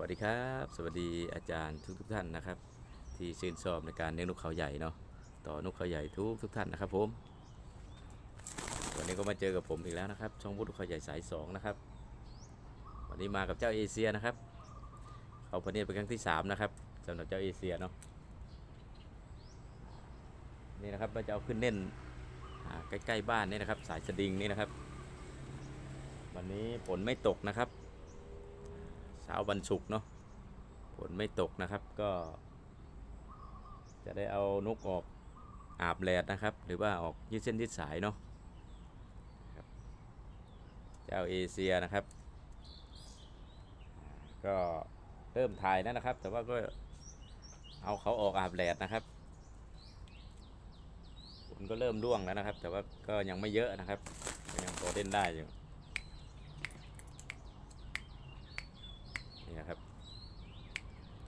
วัสดีครับ สวัสดีอาจารย์ทุกทุกท่านนะครับ ที่ชื่นชอบในการเลี้ยงนกเขาใหญ่เนาะต่อนกเขาใหญ่ทุกทุกท่านนะครับผมวันนี้ก็มาเจอกับผมอีกแล้วนะครับ ช่องวุฒิเขาใหญ่สายสองนะครับวันนี้มากับเจ้าเอเชียนะครับ เขาพเนียเป็นครั้งที่สามนะครับสำหรับเจ้าเอเชียเนาะนี่นะครับเราจะเอาขึ้นเล่นใกล้ๆบ้านนี่นะครับ สายสดิงนี่นะครับ วันนี้ฝนไม่ตกนะครับ เช้าวันศุกร์เนาะฝนไม่ตกนะครับก็ จะได้เอานกออกอาบแดดนะครับ หรือว่าออกยืดเส้นยืดสายเนาะเจ้าเอเชียนะครับ ก็เริ่มถ่ายแล้วนะครับ แต่ว่าก็เอาเขาออกอาบแดดนะครับฝนก็เริ่มร่วงแล้วนะครับ แต่ว่าก็ยังไม่เยอะนะครับยังพอเล่นได้อยู่ นี่นะครับ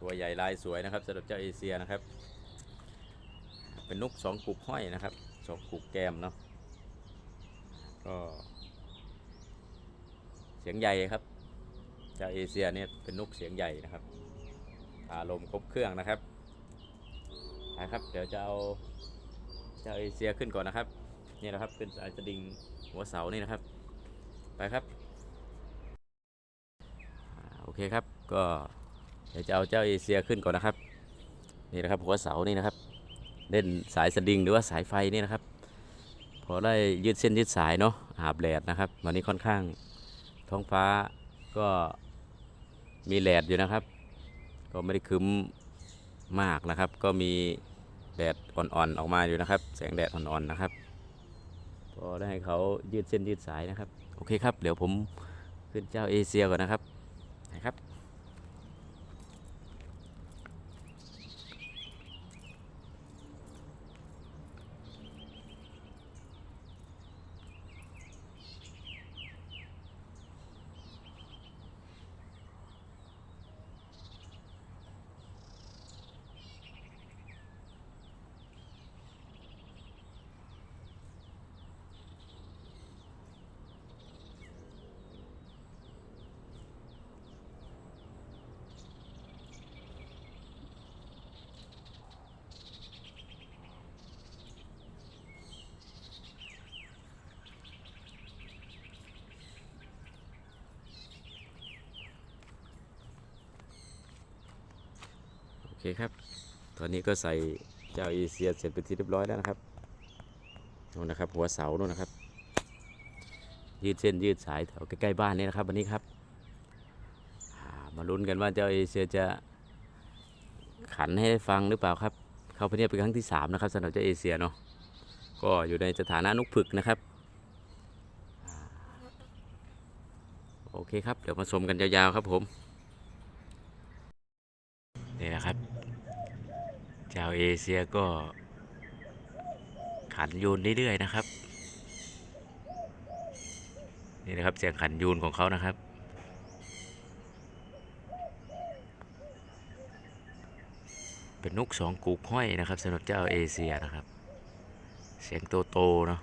ตัวใหญ่ลายสวยนะครับสำหรับเจ้าเอเชียนะครับ เป็นนกสองกุกห้อยนะครับสองกุกแก้มเนาะก็เสียงใหญ่ครับเจ้าเอเชียเนี่ยเป็นนกเสียงใหญ่นะครับ อารมณ์ครบเครื่องนะครับนะครับ เดี๋ยวจะเอาเจ้าเอเชียขึ้นก่อนนะครับนี่นะครับเป็นสายสดิงหัวเสานี่นะครับ ไปครับโอเคครับ ก็เดี๋ยวจะเอาเจ้าเอเชียขึ้นก่อนนะครับ นี่นะครับหัวเสานี่นะครับ เล่นสายสดิงหรือว่าสายไฟนี่นะครับ พอได้ยืดเส้นยืดสายเนาะอาบแดดนะครับ วันนี้ค่อนข้างท้องฟ้าก็มีแดดอยู่นะครับ ก็ไม่ได้คึ้มมากนะครับ ก็มีแดดอ่อนๆออกมาอยู่นะครับ แสงแดดอ่อนๆนะครับพอได้ให้เขายืดเส้นยืดสายนะครับ โอเคครับ เดี๋ยวผมขึ้นเจ้าเอเชียก่อนนะครับนะครับ คครับ ตอนนี้ก็ใส่เจ้าเอเชียเสร็จเป็นที่เรียบร้อยแล้วนะครับนู่นนะครับ หัวเสานู่นนะครับ ยืดเส้นยืดสายแถวใกล้ๆบ้านนี่นะครับ วันนี้ครับมาลุ้นกันว่าเจ้าเอเชียจะขันให้ฟังหรือเปล่าครับ เข้าไปเนี่ยเป็นครั้งที่สามนะครับสำหรับเจ้าเอเชียเนาะก็อยู่ในสถานะนกผึกนะครับโอเคครับ เดี๋ยวมาชมกันยาวๆครับผม นี่นะครับ ชาวเอเชียก็ ขันยูนเรื่อยๆนะครับ นี่นะครับเสียงขันยูนของเขานะครับเป็นนกสองกูกห้อยนะครับสำหรับเจ้าเอเชียนะครับ เสียงโตโตเนาะ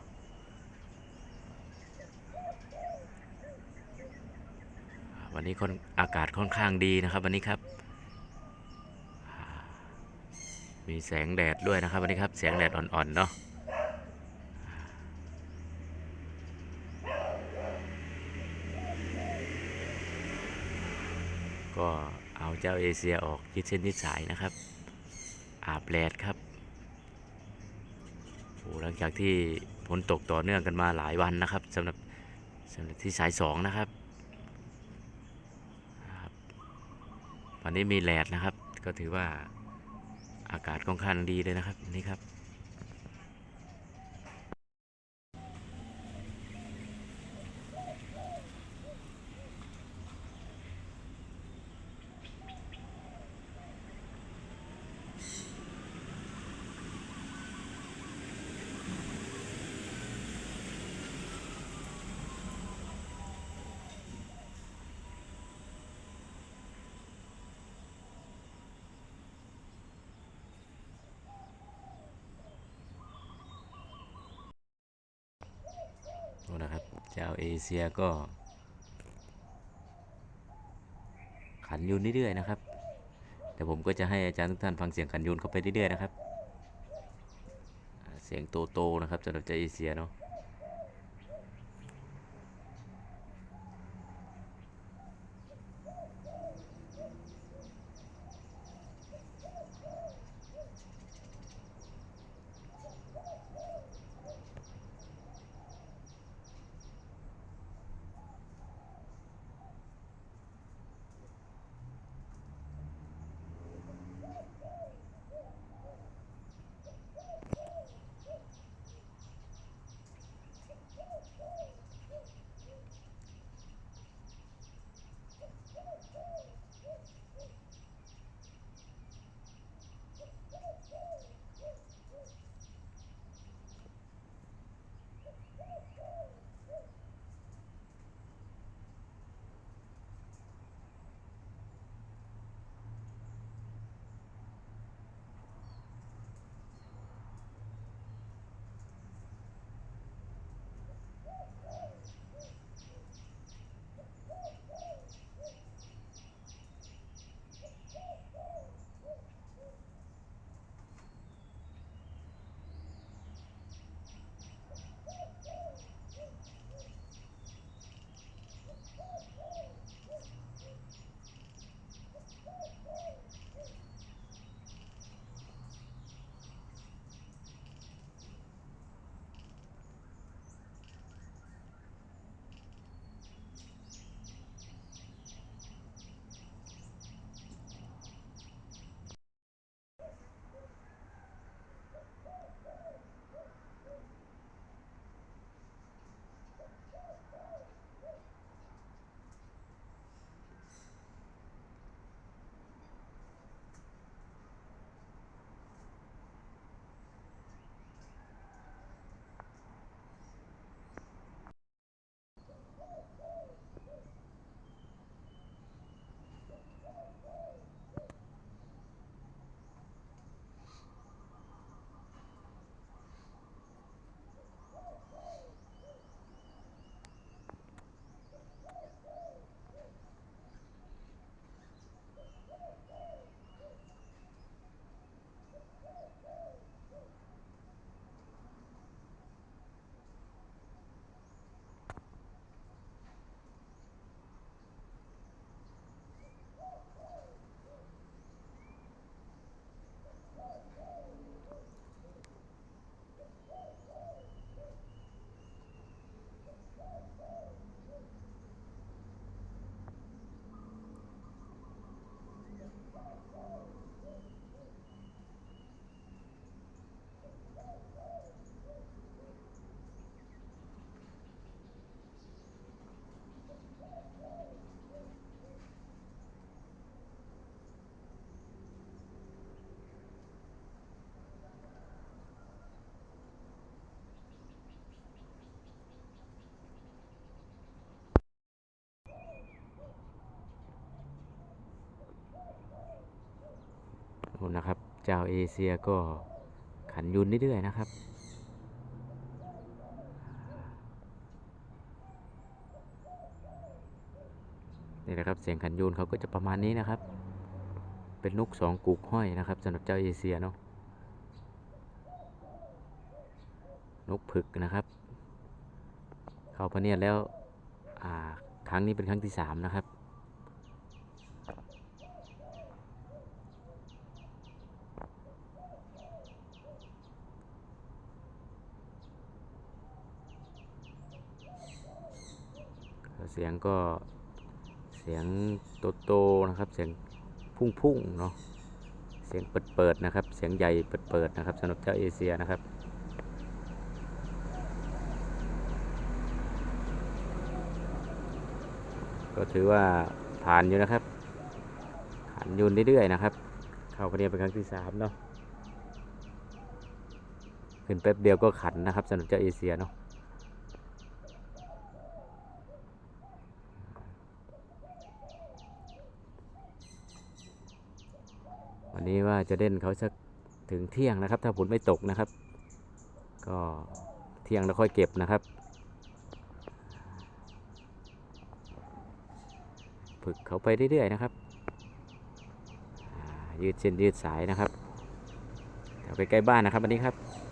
วันนี้คนอากาศค่อนข้างดีนะครับวันนี้ครับ มีแสงแดดด้วยนะครับวันนี้ครับ แสงแดดอ่อนๆเนาะก็เอาเจ้าเอเชียออกยืดเส้นยืดสายนะครับ อาบแดดครับโอ้หลังจากที่ฝนตกต่อเนื่องกันมาหลายวันนะครับสำหรับสำหรับที่สายสองนะครับครับวันนี้มีแดดนะครับ ก็ถือว่า อากาศค่อนข้างดีเลยนะครับนี่ครับ ดู ชาวเจ้าเอเชียก็ ขันยูนเรื่อยๆนะครับแต่ผมก็จะให้อาจารย์ทุกท่านฟังเสียงขันยูนเข้าไปเรื่อยๆนะครับ เสียงโตๆนะครับสำหรับเจ้าเอเชียเนาะ นนะครับ เจ้าเอเชียก็ขันยูนเรื่อยๆนะครับ นี่นะครับเสียงขันยูนเขาก็จะประมาณนี้นะครับ เป็นนกสองกุกห้อยนะครับสำหรับเจ้าเอเชียเนาะนกผึกนะครับ เข้าพะเนียดแล้วครั้งนี้เป็นครั้งที่สามนะครับ เสียงก็เสียงโตๆนะครับ เสียงพุ่งๆเนาะ เสียงเปิดๆนะครับ เสียงใหญ่เปิดๆนะครับสำหรับเจ้าเอเชียนะครับก็ถือว่าผ่านอยู่นะครับขันยูนเรื่อยๆนะครับ เข้าประเดียนเป็นครั้งที่สามเนาะ ขึ้นแป๊บเดียวก็ขันนะครับสำหรับเจ้าเอเชียเนาะ วันนี้ว่าจะเล่นเขาสักถึงเที่ยงนะครับ ถ้าฝนไม่ตกนะครับ ก็เที่ยงแล้วค่อยเก็บนะครับฝึกเขาไปเรื่อยๆนะครับ ยืดเส้นยืดสายนะครับแถวใกล้ๆบ้านนะครับวันนี้ครับ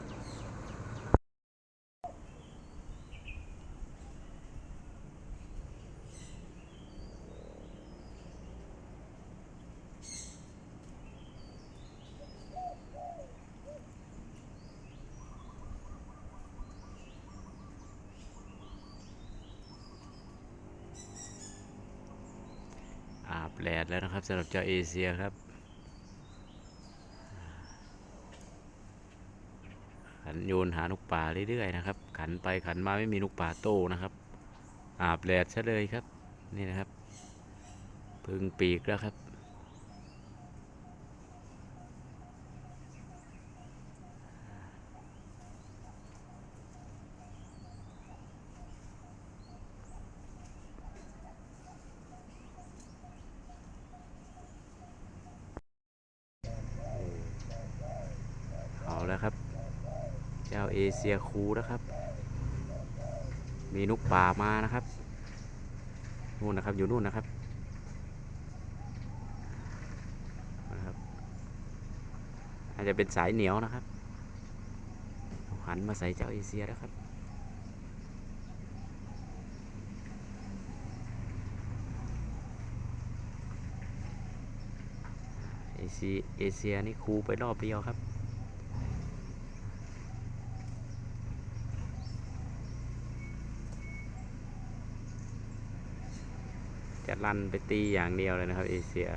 บแดดแล้วนะครับสำหรับเจ้าเอเชียครับขันโยนหานกป่าเรื่อยๆนะครับ ขันไปขันมาไม่มีนกป่าโตนะครับ อาบแดดซะเลยครับ นี่นะครับ พึ่งปีกแล้วครับ เอาแล้วครับ เจ้าเอเชียคูนะครับ มีนกป่ามานะครับนู่นนะครับอยู่นู่นนะครับนะครับ อาจจะเป็นสายเหนียวนะครับหันมาใส่เจ้าเอเชียแล้วครับเอเชียเอเชียนี่คูไปรอบเดียวครับ ลั่นไปตีอย่างเดียวเลยนะครับเอเชีย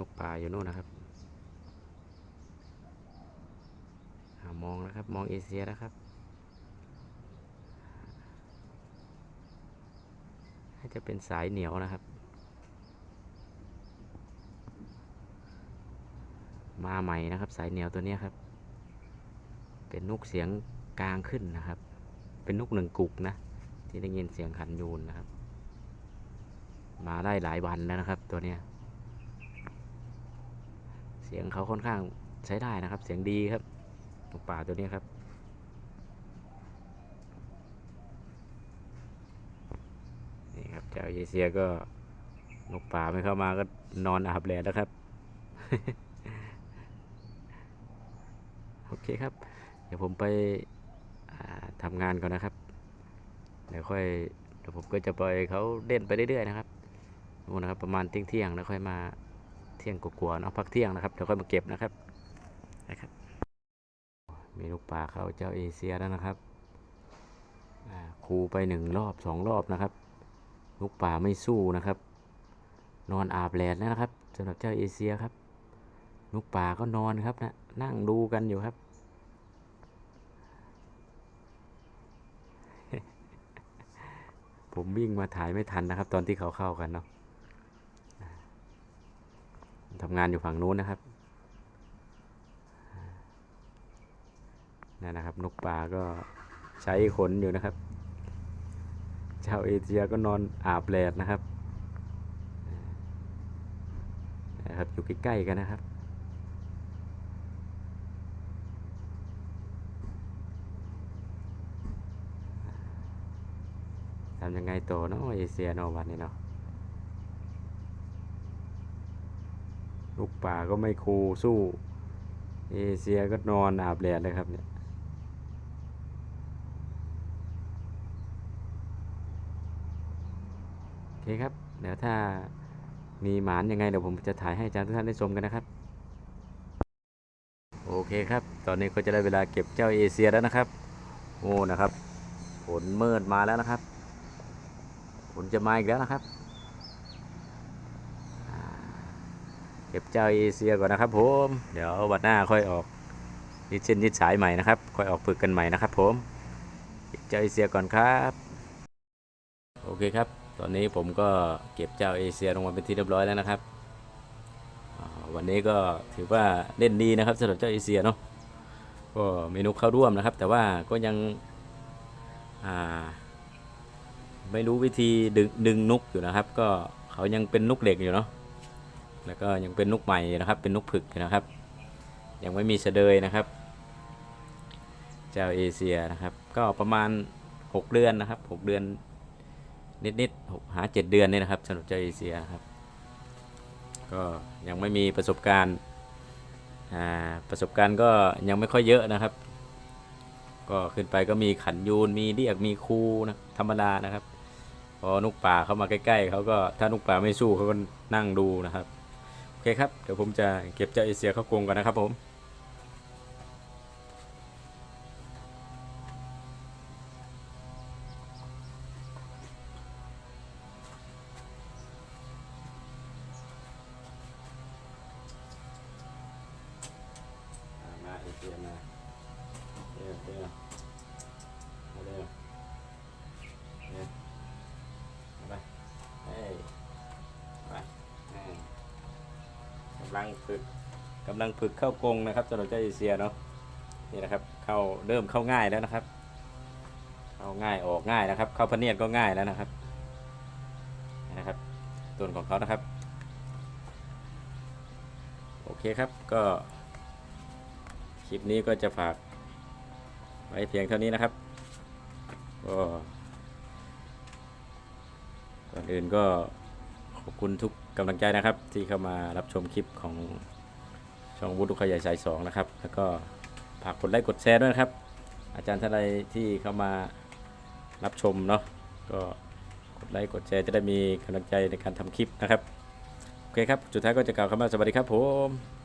นกป่าอยู่นู่นนะครับมองนะครับ มองเอเชียนะครับน่าจะเป็นสายเหนียวนะครับ มาใหม่นะครับ สายเหนียวตัวนี้ครับ เป็นนกเสียงกลางขึ้นนะครับ เป็นนกหนึ่งกุกนะ ที่ได้ยินเสียงขันยูนนะครับ มาได้หลายวันแล้วนะครับ ตัวเนี้ย สียงเขาค่อนข้างใช้ได้นะครับ เสียงดีครับนกป่าตัวนี้ครับ นี่ครับเจ้าเอเชียก็นกป่าไม่เข้ามาก็นอนอาบแดดแล้วครับ โอเคครับ เดี๋ยวผมไปทำงานก่อนนะครับ เดี๋ยวค่อยเดี๋ยวผมก็จะปล่อยเขาเล่นไปเรื่อยๆนะครับนู่นนะครับ ประมาณเที่ยงเที่ยงๆแล้วค่อยมา เที่ยงกว่าๆเนาะพักเที่ยงนะครับเดี๋ยวค่อยมาเก็บนะครับนะครับมีลูกปลาเข้าเจ้าเอเชียแล้วนะครับอ่าคูไปหนึ่งรอบสองรอบนะครับ ลูกป่าไม่สู้นะครับ นอนอาบแดดแล้วนะครับสำหรับเจ้าเอเชียครับ ลูกป่าก็นอนครับนะนั่งดูกันอยู่ครับผมวิ่งมาถ่ายไม่ทันนะครับ ตอนที่เขาเข้ากันเนาะ ทำงานอยู่ฝั่งนู้นนะครับนั่นนะครับ นกป่าก็ใช้ขนอยู่นะครับ ชาวเอเชียก็นอนอาบแดดนะครับนะครับ อยู่ใกล้ๆกันนะครับทำยังไงต่อเนาะเอเชียเนาะวันนี้เนาะ ลูกป่าก็ไม่คูลสู้ เอเชียก็นอนอาบแดดเลยครับเนี่ยโอเคครับ เดี๋ยวถ้ามีหมานยังไงเดี๋ยวผมจะถ่ายให้อาจารย์ทุกท่านได้ชมกันนะครับ โอเคครับ ตอนนี้ก็จะได้เวลาเก็บเจ้าเอเชียแล้วนะครับ โอ้นะครับฝนมืดมาแล้วนะครับฝนจะมาอีกแล้วนะครับ เก็บเจ้าเอเชียก่อนนะครับผมเดี๋ยววันหน้าค่อยออกยืดเส้นยืดสายใหม่นะครับ ค่อยออกฝึกกันใหม่นะครับผมเก็บเจ้าเอเชียก่อนครับโอเคครับ ตอนนี้ผมก็เก็บเจ้าเอเชียลงมาเป็นที่เรียบร้อยแล้วนะครับวันนี้ก็ถือว่าเล่นดีนะครับสำหรับเจ้าเอเชียเนาะก็มีนุกเข้าร่วมนะครับ แต่ว่าก็ยังไม่รู้วิธีดึงดึงนุกอยู่นะครับ ก็เขายังเป็นนุกเหล็กอยู่เนาะ แล้วก็ยังเป็นนุกใหม่นะครับ เป็นนุกผึกนะครับ ยังไม่มีเสดยนะครับ เจ้าเอเชียนะครับ ก็ประมาณ 6 เดือนนะครับ 6 เดือนนิดๆหกหาเจ็ดเดือนนี่นะครับสำหรับเจ้าเอเชียครับ ก็ยังไม่มีประสบการณ์ประสบการณ์ก็ยังไม่ค่อยเยอะนะครับ ก็ขึ้นไปก็มีขันยูนมีเรียกมีคูนะธรรมดานะครับ พอนุกป่าเข้ามาใกล้ๆเขาก็ถ้านุกป่าไม่สู้เขาก็นั่งดูนะครับ อเคครับ เดี๋ยวผมจะเก็บเจ้าเอเชียเข้ากรงก่อนนะครับผม มาเอเชียมาเร็วเร็ว ลังฝึกกำลังฝึกเข้ากรงนะครับสำหรับเจ้าเอเชียเนาะนี่นะครับเข้าเริ่มเข้าง่ายแล้วนะครับเข้าง่ายออกง่ายนะครับ เข้าพเนียดก็ง่ายแล้วนะครับนี่นะครับต้นของเขานะครับ โอเคครับก็คลิปนี้ก็จะฝากไว้เพียงเท่านี้นะครับก็ก่อนอื่นก็ขอบคุณทุก กำลังใจนะครับที่เข้ามารับชมคลิปของช่องวุฒิขยายสายสองนะครับ แล้วก็ฝากกดไลค์กดแชร์ด้วยนะครับ อาจารย์ท่านใดที่เข้ามารับชมเนาะก็กดไลค์กดแชร์จะได้มีกำลังใจในการทำคลิปนะครับ โอเคครับ สุดท้ายก็จะกล่าวคำว่าสวัสดีครับผม